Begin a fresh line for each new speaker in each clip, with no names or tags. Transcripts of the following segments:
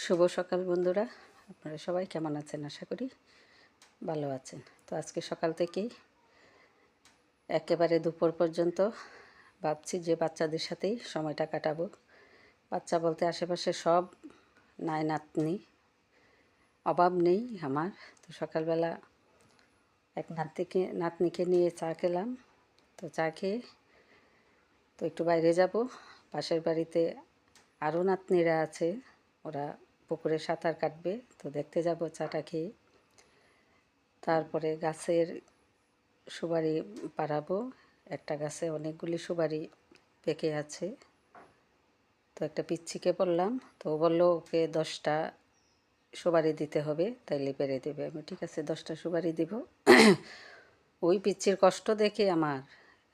শুভ সকাল বন্ধুরা। আপনারা সবাই কেমন আছেন? আশা করি ভালো আছেন। তো আজকে সকাল থেকেই একেবারে দুপুর পর্যন্ত ভাবছি যে বাচ্চাদের সাথেই সময়টা কাটাবো। বাচ্চা বলতে আশেপাশে সব নাই নাতনি অভাব নেই আমার। তো সকালবেলা এক নাতনিকে নাতনিকে নিয়ে চা খেলাম। তো চা খেয়ে তো একটু বাইরে যাব। পাশের বাড়িতে আরও নাতনিরা আছে। ওরা পুকুরে সাঁতার কাটবে, তো দেখতে যাব চাটা খেয়ে। তারপরে গাছের সুবারি পাড়াবো। একটা গাছে অনেকগুলি সুবারি পেকে আছে। তো একটা পিচ্ছিকে বললাম, তো বলল, ওকে দশটা সুবারি দিতে হবে, তাইলে পেরে দেবে। আমি ঠিক আছে, দশটা সুবারি দিব। ওই পিচ্ছির কষ্ট দেখে আমার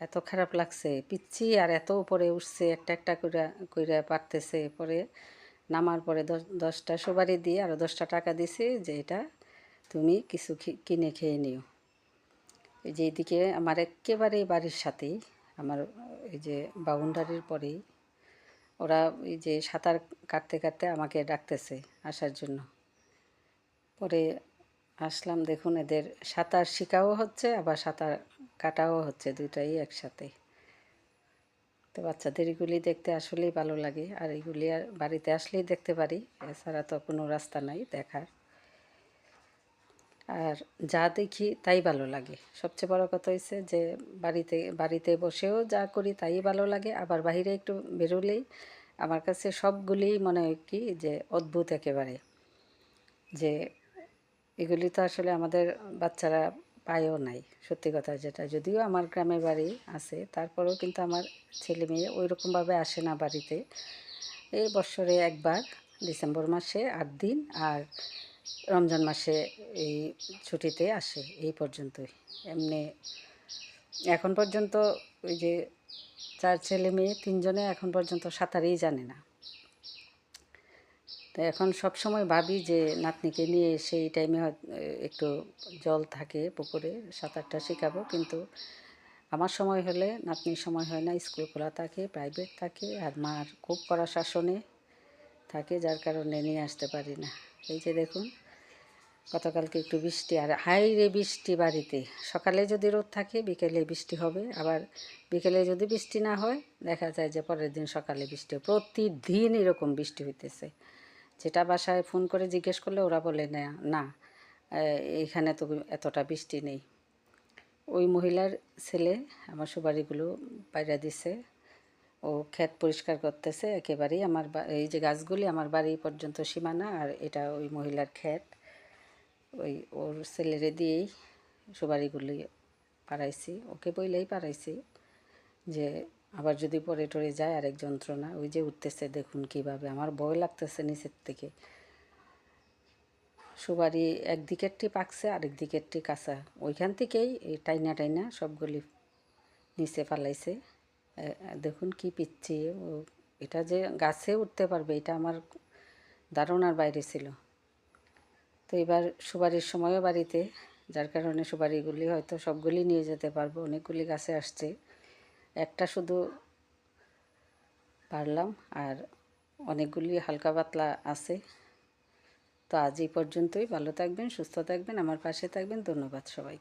এত খারাপ লাগছে। পিচ্ছি আর এত উপরে উঠছে, একটা একটা কইরা কইরা পারতেছে। পরে নামার পরে দশ, দশটা সুবারি দিয়ে আরও দশটা টাকা দিছে যে এটা তুমি কিছু কিনে খেয়ে নিও। এই যে এইদিকে আমার একেবারে বাড়ির সাথেই, আমার এই যে বাউন্ডারির পরেই, ওরা এই যে সাঁতার কাটতে কাটতে আমাকে ডাকতেছে আসার জন্য। পরে আসলাম দেখুন এদের সাঁতার শেখাও হচ্ছে, আবার সাঁতার কাটাও হচ্ছে দুটাই একসাথে। তো বাচ্চাদের এগুলি দেখতে আসলেই ভালো লাগে। আর এগুলি আর বাড়িতে আসলেই দেখতে পারি। এছাড়া তো কোনো রাস্তা নাই দেখার। আর যা দেখি তাই ভালো লাগে। সবচেয়ে বড় কথা হয়েছে যে বাড়িতে বাড়িতে বসেও যা করি তাই ভালো লাগে। আবার বাইরে একটু বেরোলেই আমার কাছে সবগুলিই মনে হয় কি যে অদ্ভুত একেবারে। যে এগুলি তো আসলে আমাদের বাচ্চারা পায়ও নাই, সত্যি কথা যেটা। যদিও আমার গ্রামে বাড়ি আছে, তারপরেও কিন্তু আমার ছেলে মেয়ে ওই রকমভাবে আসে না বাড়িতে। এই বছরে একবার, ডিসেম্বর মাসে আট দিন আর রমজান মাসে এই ছুটিতে আসে, এই পর্যন্তই। এমনি এখন পর্যন্ত ওই যে চার ছেলে মেয়ে তিনজনে এখন পর্যন্ত সাঁতারেই জানে না। তো এখন সব সময় ভাবি যে নাতনিকে নিয়ে সেই টাইমে একটু জল থাকে পুকুরে, সাঁতারটা শেখাবো। কিন্তু আমার সময় হলে, নাতনির সময় হয় না, স্কুল খোলা থাকে প্রাইভেট থাকে, আর মার খুব কড়া শাসনে থাকে, যার কারণে নিয়ে আসতে পারি না। এই যে দেখুন, গতকালকে একটু বৃষ্টি, আর হাই রে বৃষ্টি বাড়িতে। সকালে যদি রোদ থাকে, বিকেলে বৃষ্টি হবে। আবার বিকেলে যদি বৃষ্টি না হয়, দেখা যায় যে পরের দিন সকালে বৃষ্টি প্রতিদিন এরকম বৃষ্টি হইতেছে। যেটা বাসায় ফোন করে জিজ্ঞেস করলে ওরা বলে, না না এইখানে তো এতটা বৃষ্টি নেই। ওই মহিলার ছেলে আমার সুবারিগুলো পাইরা দিছে। ও ক্ষেত পরিষ্কার করতেছে, একেবারেই আমার এই যে গাছগুলি আমার বাড়ি পর্যন্ত সীমানা, আর এটা ওই মহিলার ক্ষেত। ওই ওর ছেলেরে দিয়েই সুবারিগুলি পারাইছি ওকে বইলেই পারাইছি যে আবার যদি পরে টরে যায় আরেক যন্ত্রণা, ওই যে উঠতেছে দেখুন কীভাবে, আমার ভয় লাগতেছে নিচের থেকে। সুবারি একদিকেরটি পাকছে আরেক দিকেরটি কাঁচা। ওইখান থেকেই এই টাইনা টাইনা সবগুলি নিচে ফালাইছে। দেখুন কি পিচ্ছি এটা যে গাছে উঠতে পারবে, এটা আমার ধারণার বাইরে ছিল। তো এবার সুপারির সময়ও বাড়িতে, যার কারণে সুপারিগুলি হয়তো সবগুলি নিয়ে যেতে পারব, অনেকগুলি গাছে আসছে। একটা শুধু পারলাম আর অনেকগুলি হালকা পাতলা আছে। তো আজ এই পর্যন্তই। ভালো থাকবেন, সুস্থ থাকবেন, আমার পাশে থাকবেন। ধন্যবাদ সবাই